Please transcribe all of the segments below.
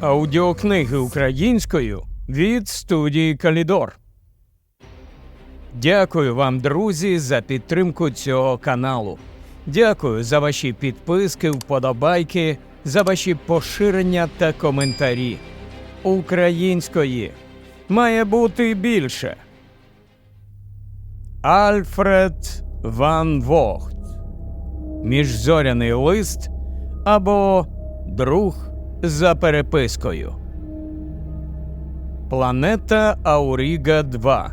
Аудіокниги українською від студії Калідор. Дякую вам, друзі, за підтримку цього каналу. Дякую за ваші підписки, вподобайки, за ваші поширення та коментарі. Української має бути більше. Альфред Ван Вогт. Міжзоряний лист або Друг за перепискою. Планета Ауріга 2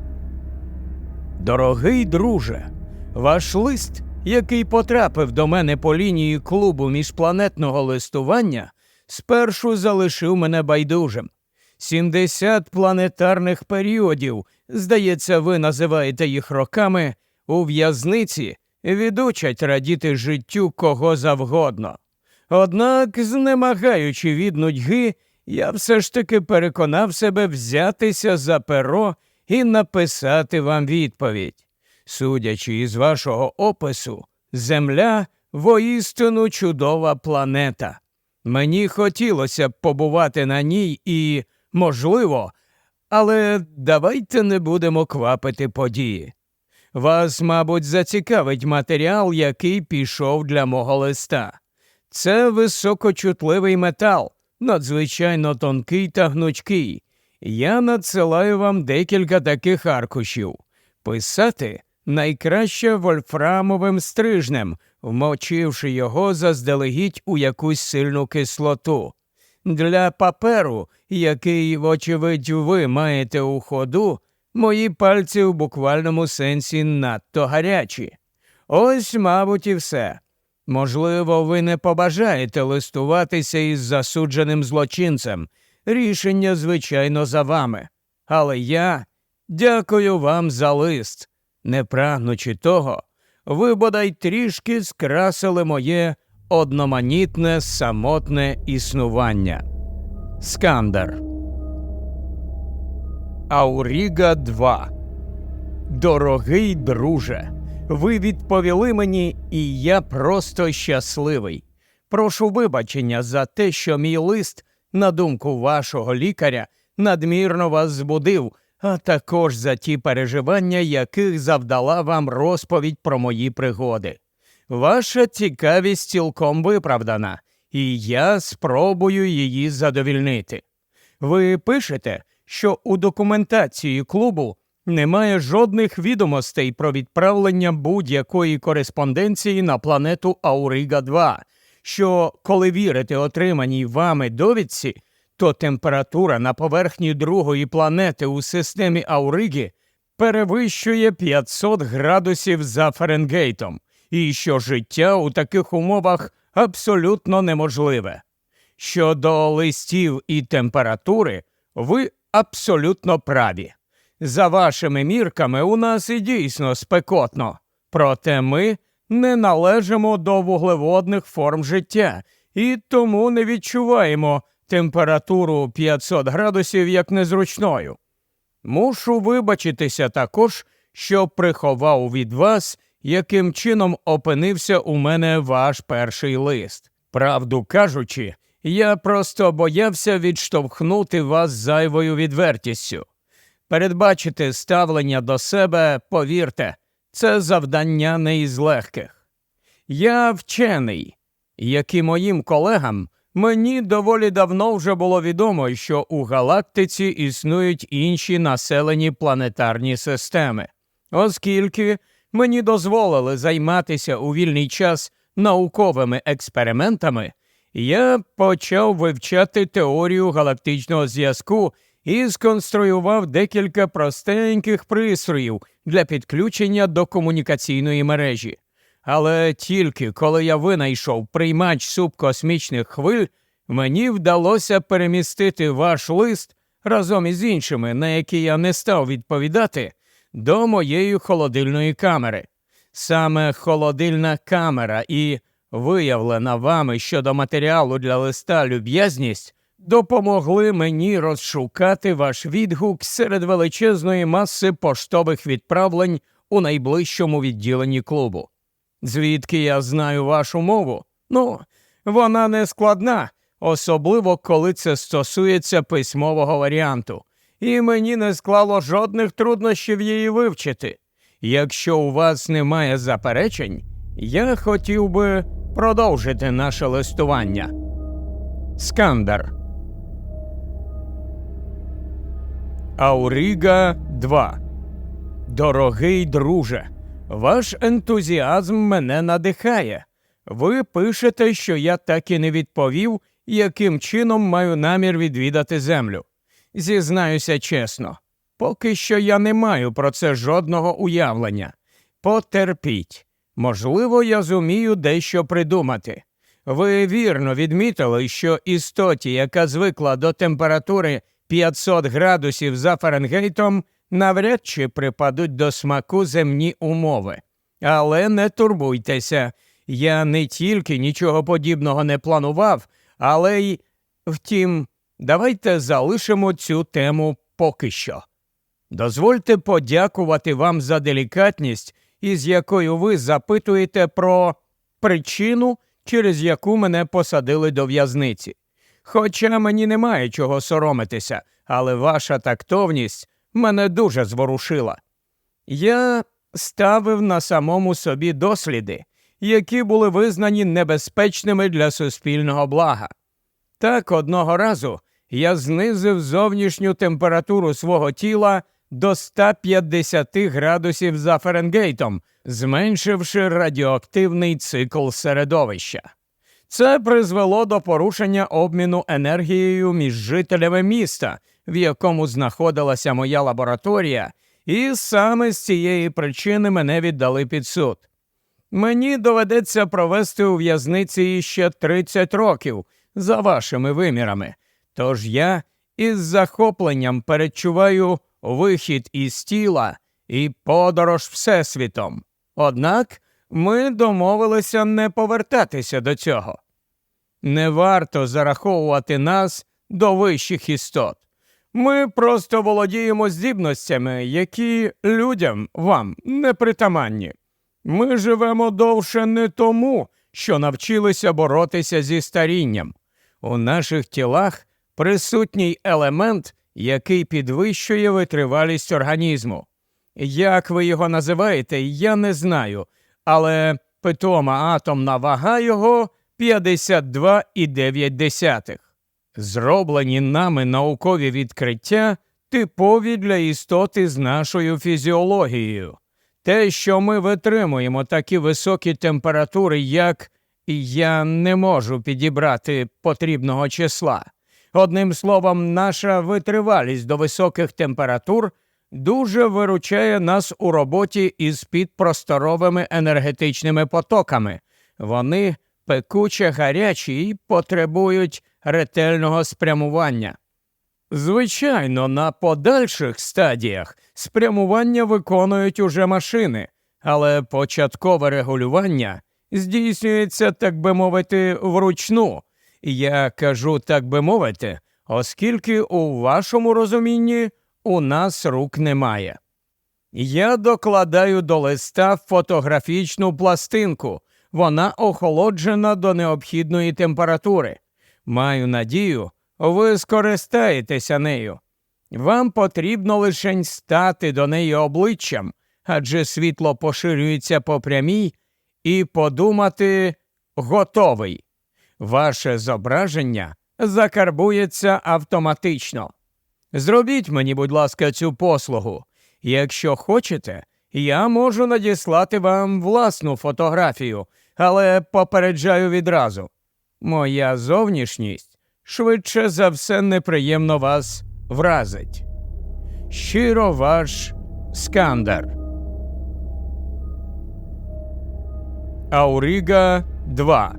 Дорогий друже, ваш лист, який потрапив до мене по лінії клубу міжпланетного листування, спершу залишив мене байдужим. 70 планетарних періодів, здається, ви називаєте їх роками, у в'язниці відучать радіти життю кого завгодно. Однак, знемагаючи від нудьги, я все ж таки переконав себе взятися за перо і написати вам відповідь. Судячи із вашого опису, Земля воістину чудова планета. Мені хотілося б побувати на ній і, можливо, але давайте не будемо квапити події. Вас, мабуть, зацікавить матеріал, який пішов для мого листа. Це високочутливий метал, надзвичайно тонкий та гнучкий. Я надсилаю вам декілька таких аркушів. Писати найкраще вольфрамовим стрижнем, вмочивши його заздалегідь у якусь сильну кислоту. Для паперу, який, вочевидь, ви маєте у ходу, мої пальці в буквальному сенсі надто гарячі. Ось, мабуть, і все. Можливо, ви не побажаєте листуватися із засудженим злочинцем. Рішення, звичайно, за вами. Але я дякую вам за лист. Не прагнучи того, ви бодай трішки скрасили моє одноманітне самотне існування. Скандер. Ауріга 2 Дорогий друже. Ви відповіли мені, і я просто щасливий. Прошу вибачення за те, що мій лист, на думку вашого лікаря, надмірно вас збудив, а також за ті переживання, яких завдала вам розповідь про мої пригоди. Ваша цікавість цілком виправдана, і я спробую її задовільнити. Ви пишете, що у документації клубу немає жодних відомостей про відправлення будь-якої кореспонденції на планету Ауріга 2 що, коли вірите отриманій вами довідці, то температура на поверхні другої планети у системі Ауриги перевищує 500 градусів за Фаренгейтом, і що життя у таких умовах абсолютно неможливе. Щодо листів і температури, ви абсолютно праві. За вашими мірками, у нас і дійсно спекотно, проте ми не належимо до вуглеводних форм життя і тому не відчуваємо температуру 500 градусів як незручною. Мушу вибачитися також, що приховав від вас, яким чином опинився у мене ваш перший лист. Правду кажучи, я просто боявся відштовхнути вас зайвою відвертістю. Передбачити ставлення до себе, повірте, це завдання не із легких. Я вчений, як і моїм колегам, мені доволі давно вже було відомо, що у галактиці існують інші населені планетарні системи, оскільки мені дозволили займатися у вільний час науковими експериментами, я почав вивчати теорію галактичного зв'язку і сконструював декілька простеньких пристроїв для підключення до комунікаційної мережі. Але тільки коли я винайшов приймач субкосмічних хвиль, мені вдалося перемістити ваш лист разом із іншими, на які я не став відповідати, до моєї холодильної камери. Саме холодильна камера і виявлена вами щодо матеріалу для листа люб'язність допомогли мені розшукати ваш відгук серед величезної маси поштових відправлень у найближчому відділенні клубу. Звідки я знаю вашу мову? Ну, вона не складна, особливо коли це стосується письмового варіанту, і мені не склало жодних труднощів її вивчити. Якщо у вас немає заперечень, я хотів би продовжити наше листування. Скандер. Ауріга 2 Дорогий друже, ваш ентузіазм мене надихає. Ви пишете, що я так і не відповів, яким чином маю намір відвідати землю. Зізнаюся чесно, поки що я не маю про це жодного уявлення. Потерпіть. Можливо, я зумію дещо придумати. Ви вірно відмітили, що істоті, яка звикла до температури 500 градусів за Фаренгейтом, навряд чи припадуть до смаку земні умови. Але не турбуйтеся, я не тільки нічого подібного не планував, але й втім, давайте залишимо цю тему поки що. Дозвольте подякувати вам за делікатність, із якою ви запитуєте про причину, через яку мене посадили до в'язниці. Хоча мені немає чого соромитися, але ваша тактовність мене дуже зворушила. Я ставив на самому собі досліди, які були визнані небезпечними для суспільного блага. Так одного разу я знизив зовнішню температуру свого тіла до 150 градусів за Фаренгейтом, зменшивши радіоактивний цикл середовища. Це призвело до порушення обміну енергією між жителями міста, в якому знаходилася моя лабораторія, і саме з цієї причини мене віддали під суд. Мені доведеться провести у в'язниці ще 30 років за вашими вимірами, тож я із захопленням перечуваю вихід із тіла і подорож Всесвітом. Однак ми домовилися не повертатися до цього. Не варто зараховувати нас до вищих істот. Ми просто володіємо здібностями, які людям вам не притаманні. Ми живемо довше не тому, що навчилися боротися зі старінням. У наших тілах присутній елемент, який підвищує витривалість організму. Як ви його називаєте, я не знаю, але питома атомна вага його 52,9. Зроблені нами наукові відкриття типові для істоти з нашою фізіологією. Те, що ми витримуємо такі високі температури, як я не можу підібрати потрібного числа. Одним словом, наша витривалість до високих температур дуже виручає нас у роботі із підпросторовими енергетичними потоками. Вони пекуче гарячі і потребують ретельного спрямування. Звичайно, на подальших стадіях спрямування виконують уже машини, але початкове регулювання здійснюється, так би мовити, вручну. Я кажу так би мовити, оскільки у вашому розумінні у нас рук немає. Я докладаю до листа фотографічну пластинку, вона охолоджена до необхідної температури. Маю надію, ви скористаєтеся нею. Вам потрібно лише стати до неї обличчям, адже світло поширюється по прямій, і подумати готовий. Ваше зображення закарбується автоматично. Зробіть мені, будь ласка, цю послугу. Якщо хочете, я можу надіслати вам власну фотографію, але попереджаю відразу. Моя зовнішність швидше за все неприємно вас вразить. Щиро ваш скандер. Ауріга 2.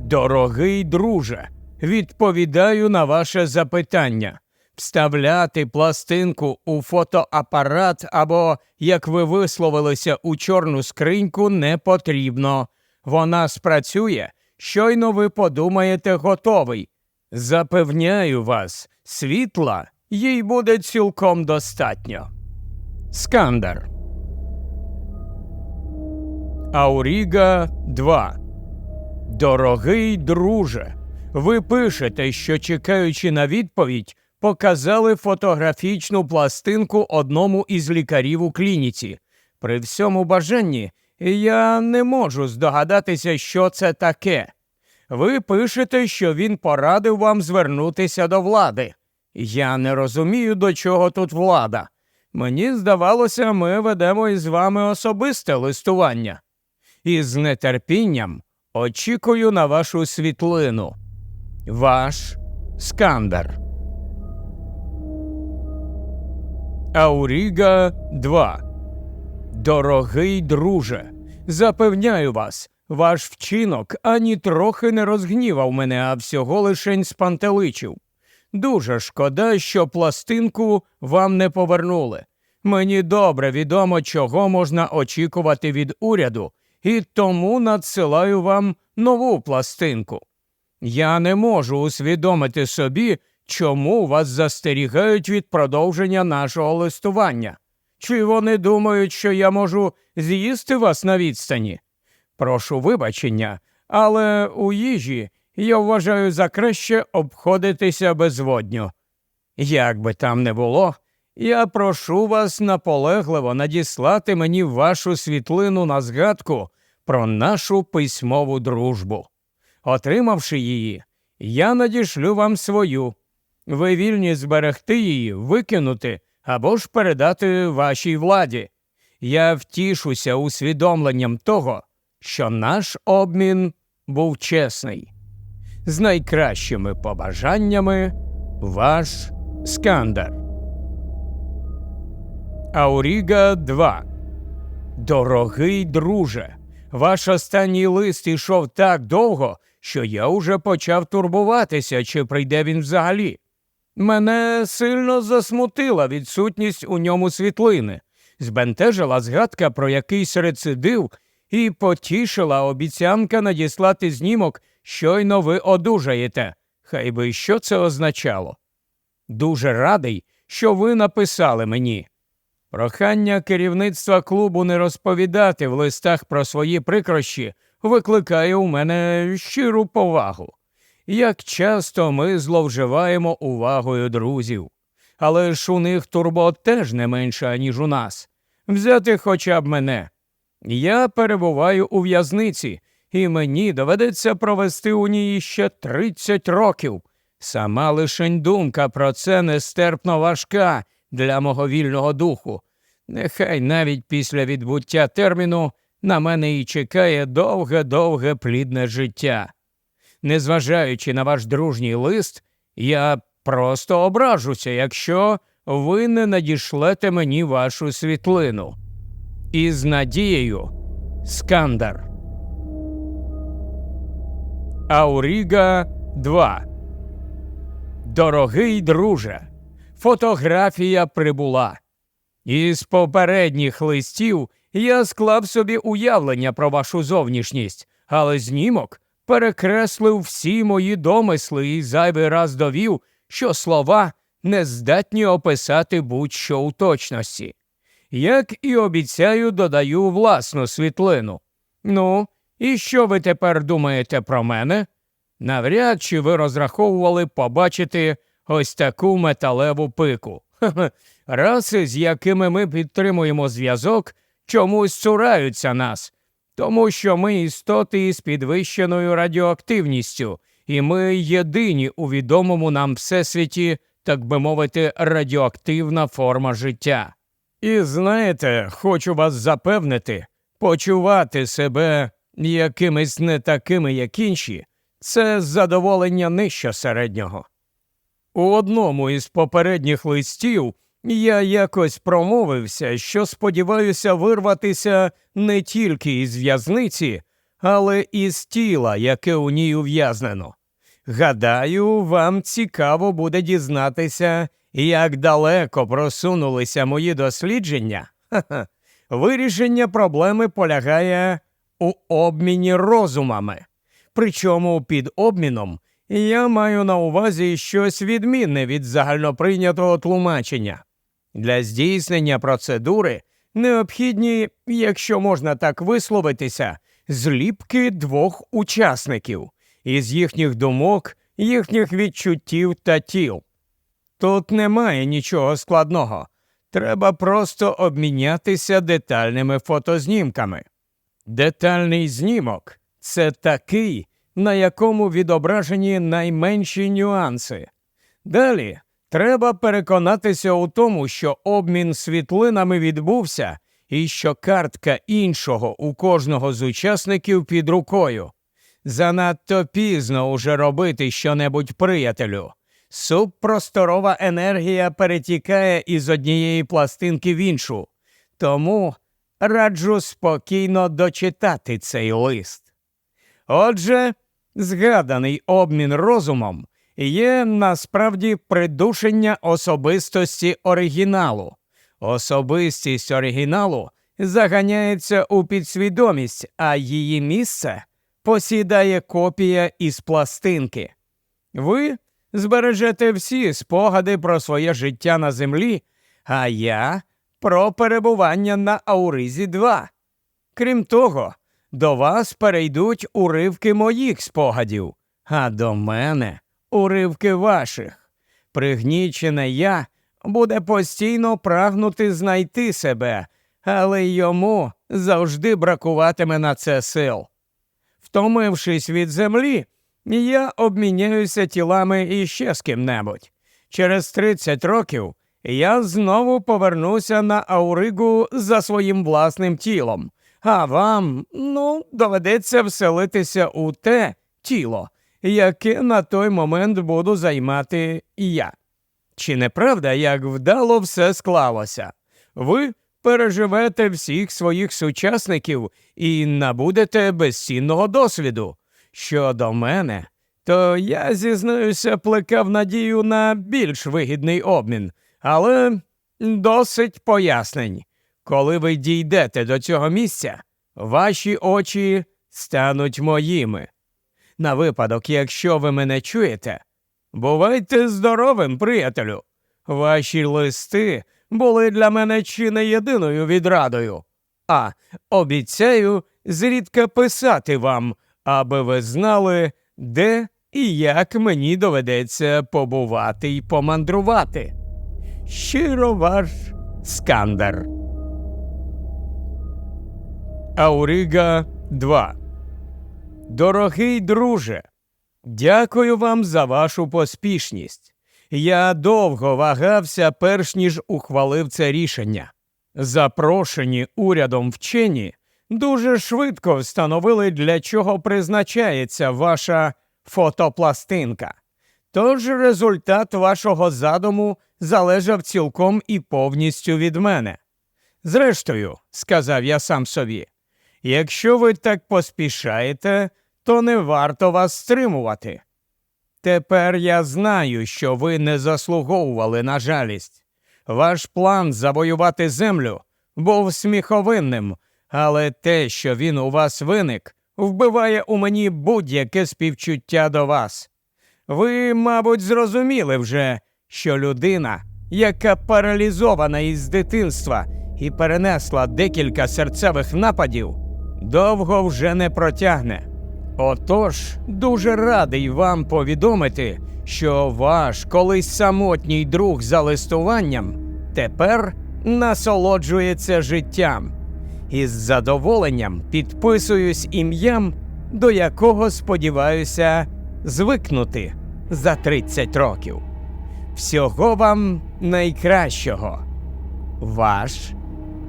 Дорогий друже. Відповідаю на ваше запитання. Вставляти пластинку у фотоапарат або, як ви висловилися, у чорну скриньку не потрібно. Вона спрацює, щойно ви подумаєте готовий. Запевняю вас, світла їй буде цілком достатньо. Скандер. Ауріга 2. Дорогий друже. Ви пишете, що чекаючи на відповідь, показали фотографічну пластинку одному із лікарів у клініці. При всьому бажанні я не можу здогадатися, що це таке. Ви пишете, що він порадив вам звернутися до влади. Я не розумію, до чого тут влада. Мені здавалося, ми ведемо із вами особисте листування. І з нетерпінням очікую на вашу світлину. Ваш Скандер. Ауріга 2 Дорогий друже, запевняю вас, ваш вчинок ані трохи не розгнівав мене, а всього лишень спантеличив. Дуже шкода, що пластинку вам не повернули. Мені добре відомо, чого можна очікувати від уряду, і тому надсилаю вам нову пластинку. Я не можу усвідомити собі, чому вас застерігають від продовження нашого листування. Чи вони думають, що я можу з'їсти вас на відстані? Прошу вибачення, але у їжі я вважаю за краще обходитися безводньо. Як би там не було, я прошу вас наполегливо надіслати мені вашу світлину на згадку про нашу письмову дружбу. Отримавши її, я надішлю вам свою. Ви вільні зберегти її, викинути або ж передати вашій владі. Я втішуся усвідомленням того, що наш обмін був чесний. З найкращими побажаннями ваш Скандер. Ауріга 2 Дорогий друже. Ваш останній лист ішов так довго, що я уже почав турбуватися, чи прийде він взагалі. Мене сильно засмутила відсутність у ньому світлини, збентежила згадка про якийсь рецидив і потішила обіцянка надіслати знімок, щойно ви одужаєте. Хай би що це означало. Дуже радий, що ви написали мені. Прохання керівництва клубу не розповідати в листах про свої прикрощі викликає у мене щиру повагу. Як часто ми зловживаємо увагою друзів, але ж у них турбот теж не менше, ніж у нас. Взяти хоча б мене. Я перебуваю у в'язниці, і мені доведеться провести у ній ще 30 років. Сама лишень думка про це нестерпно важка для мого вільного духу. Нехай навіть після відбуття терміну на мене і чекає довге-довге плідне життя. Незважаючи на ваш дружній лист, я просто ображуся, якщо ви не надішлете мені вашу світлину. Із надією Скандар. Ауріга 2 Дорогий друже. Фотографія прибула. Із попередніх листів я склав собі уявлення про вашу зовнішність, але знімок перекреслив всі мої домисли і зайвий раз довів, що слова не здатні описати будь-що у точності. Як і обіцяю, додаю власну світлину. Ну, і що ви тепер думаєте про мене? Навряд чи ви розраховували побачити ось таку металеву пику. Раси, з якими ми підтримуємо зв'язок, чомусь цураються нас, тому що ми істоти із підвищеною радіоактивністю, і ми єдині у відомому нам всесвіті, так би мовити, радіоактивна форма життя. І знаєте, хочу вас запевнити, почувати себе якимись не такими, як інші, це задоволення нижче середнього. У одному із попередніх листів я якось промовився, що сподіваюся вирватися не тільки із в'язниці, але і з тіла, яке у ній ув'язнено. Гадаю, вам цікаво буде дізнатися, як далеко просунулися мої дослідження. Вирішення проблеми полягає у обміні розумами. Причому під обміном я маю на увазі щось відмінне від загальноприйнятого тлумачення. Для здійснення процедури необхідні, якщо можна так висловитися, зліпки двох учасників. Із їхніх думок їхніх відчуттів та тіл. Тут немає нічого складного. Треба просто обмінятися детальними фотознімками. Детальний знімок це такий, на якому відображені найменші нюанси. Далі треба переконатися у тому, що обмін світлинами відбувся і що картка іншого у кожного з учасників під рукою. Занадто пізно уже робити щонебудь приятелю. Субпросторова енергія перетікає із однієї пластинки в іншу, тому раджу спокійно дочитати цей лист. Отже, згаданий обмін розумом є насправді придушення особистості оригіналу. Особистість оригіналу заганяється у підсвідомість, а її місце посідає копія із пластинки. Ви збережете всі спогади про своє життя на землі, а я про перебування на Ауризі 2. Крім того, до вас перейдуть уривки моїх спогадів, а до мене уривки ваших. Пригнічене я буде постійно прагнути знайти себе, але йому завжди бракуватиме на це сил. Втомившись від землі, я обміняюся тілами іще з ким-небудь. Через 30 років я знову повернуся на Ауригу за своїм власним тілом, а вам, ну, доведеться вселитися у те тіло, яке на той момент буду займати я. Чи не правда, як вдало все склалося? Ви переживете всіх своїх сучасників і набудете безцінного досвіду. Щодо мене, то я зізнаюся, плекав надію на більш вигідний обмін, але досить пояснень. Коли ви дійдете до цього місця, ваші очі стануть моїми. На випадок, якщо ви мене чуєте, бувайте здоровим, приятелю. Ваші листи були для мене чи не єдиною відрадою. А обіцяю зрідка писати вам, аби ви знали, де і як мені доведеться побувати й помандрувати. Щиро ваш Скандер. Аурига 2 Дорогий друже, дякую вам за вашу поспішність. Я довго вагався, перш ніж ухвалив це рішення. Запрошені урядом вчені дуже швидко встановили, для чого призначається ваша фотопластинка. Тож результат вашого задуму залежав цілком і повністю від мене. Зрештою, сказав я сам собі, якщо ви так поспішаєте, то не варто вас стримувати. Тепер я знаю, що ви не заслуговували на жалість. Ваш план завоювати землю був сміховинним, але те, що він у вас виник, вбиває у мені будь-яке співчуття до вас. Ви, мабуть, зрозуміли вже, що людина, яка паралізована із дитинства і перенесла декілька серцевих нападів, довго вже не протягне. Отож, дуже радий вам повідомити, що ваш колись самотній друг за листуванням тепер насолоджується життям. Із задоволенням підписуюсь ім'ям, до якого сподіваюся звикнути за 30 років. Всього вам найкращого. Ваш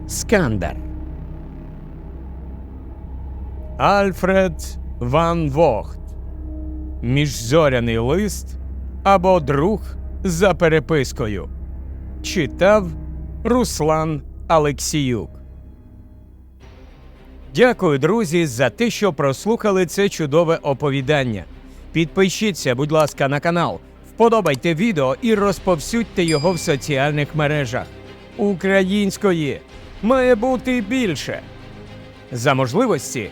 Скандер. Альфред Ван Вогт. Міжзоряний лист або друг за перепискою. Читав Руслан Алексіюк. Дякую, друзі, за те, що прослухали це чудове оповідання. Підпишіться, будь ласка, на канал, вподобайте відео і розповсюдьте його в соціальних мережах. Української має бути більше. За можливості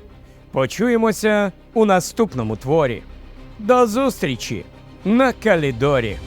почуємося у наступному творі. До зустрічі на Калідорі!